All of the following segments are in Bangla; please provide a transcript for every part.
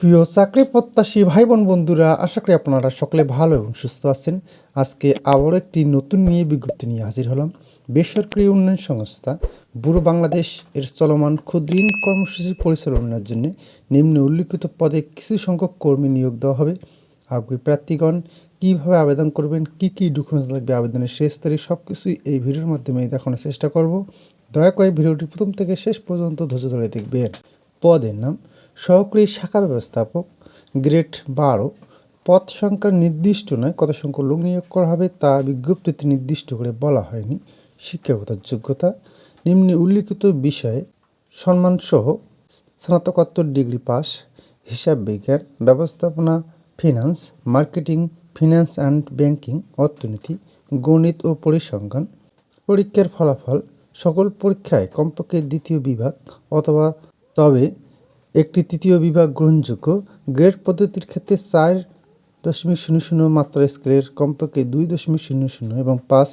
প্রিয় চাকরি প্রত্যাশী ভাই বোন বন্ধুরা, আশা করি আপনারা সকলে ভালো এবং সুস্থ আছেন। আজকে আবারও একটি নতুন নিয়ে বিজ্ঞপ্তি নিয়ে হাজির হলাম। বেসরকারি উন্নয়ন সংস্থা বুড়ো বাংলাদেশ এর চলমান ক্ষুদ্র ঋণ কর্মসূচি পরিচালনার জন্য নিম্ন উল্লিখিত পদে কিছু সংখ্যক কর্মী নিয়োগ দেওয়া হবে। আগ্রহী প্রার্থীগণ, কীভাবে আবেদন করবেন, কী কী ডকুমেন্টস লাগবে, আবেদনের শেষ তারিখ সব কিছুই এই ভিডিওর মাধ্যমে দেখানোর চেষ্টা করব। দয়া করে ভিডিওটি প্রথম থেকে শেষ পর্যন্ত ধৈর্য ধরে দেখবেন। পদের নাম সহকারী শাখা ব্যবস্থাপক গ্রেড বারো পদ সংখ্যা নির্দিষ্ট নয়, কত সংখ্যক লোক নিয়োগ করা হবে তা বিজ্ঞপ্তিতে নির্দিষ্ট করে বলা হয়নি। শিক্ষাগত যোগ্যতা, নিম্নে উল্লিখিত বিষয়ে সম্মানসহ স্নাতকোত্তর ডিগ্রি পাস, হিসাব বিজ্ঞান, ব্যবস্থাপনা, finance, marketing, finance and banking, অর্থনীতি, গণিত ও পরিসংখ্যান। পরীক্ষার ফলাফল সকল পরীক্ষায় কমপক্ষে দ্বিতীয় বিভাগ অথবা তবে একটি তৃতীয় বিভাগ গ্রহণযোগ্য। গ্রেড পদ্ধতির ক্ষেত্রে চার দশমিক শূন্য শূন্য মাত্রা স্কেলের কমপক্ষে দুই দশমিক শূন্য শূন্য এবং পাঁচ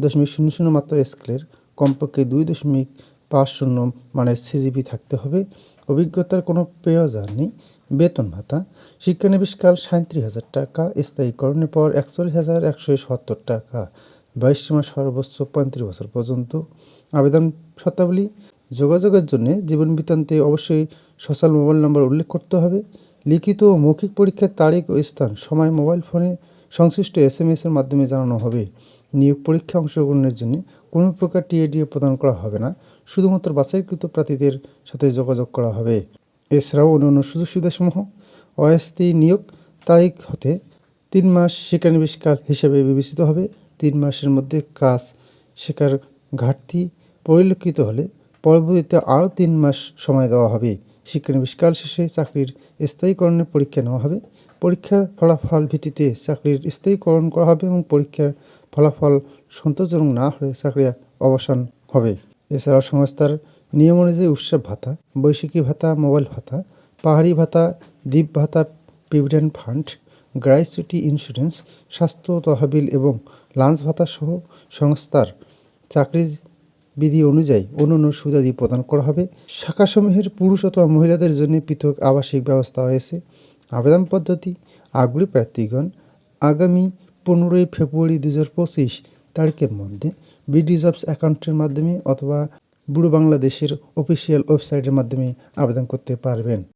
দশমিক শূন্য শূন্য মাত্রা স্কেলের কমপক্ষে দুই দশমিক পাঁচ শূন্য মানের সিজিপি থাকতে হবে। অভিজ্ঞতার কোনো প্রয়োজন নেই। বেতন ভাতা। শিক্ষানবিশকাল সাঁত্রিশ হাজার টাকা, স্থায়ীকরণের পর একচল্লিশ হাজার একশো সত্তর টাকা। বয়স সীমা সর্বোচ্চ পঁয়ত্রিশ বছর পর্যন্ত। আবেদন শর্তাবলী। যোগাযোগের জন্য জীবন বৃত্তান্তে অবশ্যই সোশ্যাল মোবাইল নম্বর উল্লেখ করতে হবে। লিখিত ও মৌখিক পরীক্ষার তারিখ ও স্থান, সময় মোবাইল ফোনে সংশ্লিষ্ট এস এম এর মাধ্যমে জানানো হবে। নিয়োগ পরীক্ষা অংশগ্রহণের জন্য কোনো প্রকার টিএডিও প্রদান করা হবে না। শুধুমাত্র বাছাইকৃত প্রার্থীদের সাথে যোগাযোগ করা হবে। এছাড়াও অন্যান্য সুযোগ সুবিধাসমূহ। অস্থায়ী নিয়োগ তারিখ হতে তিন মাস শিক্ষানবিশকাল হিসেবে বিবেচিত হবে। তিন মাসের মধ্যে কাজ শেখার ঘাটতি পরিলক্ষিত হলে পরবর্তীতে আরও তিন মাস সময় দেওয়া হবে। শিক্ষানবিশকাল শেষে চাকরির স্থায়ীকরণের পরীক্ষা নেওয়া হবে। পরীক্ষার ফলাফল ভিত্তিতে চাকরির স্থায়ীকরণ করা হবে এবং পরীক্ষার ফলাফল সন্তোষজনক না হলে চাকরি অবসান হবে। এছাড়াও সংস্থার নিয়ম অনুযায়ী উৎসব ভাতা বৈশাখী ভাতা, মোবাইল ভাতা, পাহাড়ি ভাতা, দ্বীপ ভাতা প্রভিডেন্ট ফান্ড, গ্রাইসিটি ইন্স্যুরেন্স, স্বাস্থ্য তহবিল এবং লাঞ্চ ভাতা সহ সংস্থার চাকরি বিধি অনুযায়ী অন্যান্য সুবিধাদি প্রদান করা হবে। শাখাসমূহের পুরুষ অথবা মহিলাদের জন্য পৃথক আবাসিক ব্যবস্থা হয়েছে। আবেদন পদ্ধতি, আগ্রহী প্রার্থীগণ, আগামী পনেরোই ফেব্রুয়ারি দু হাজার পঁচিশ তারিখের মধ্যে বিডি জবস অ্যাকাউন্টের মাধ্যমে অথবা বুড়ো বাংলাদেশের অফিসিয়াল ওয়েবসাইটের মাধ্যমে আবেদন করতে পারবেন।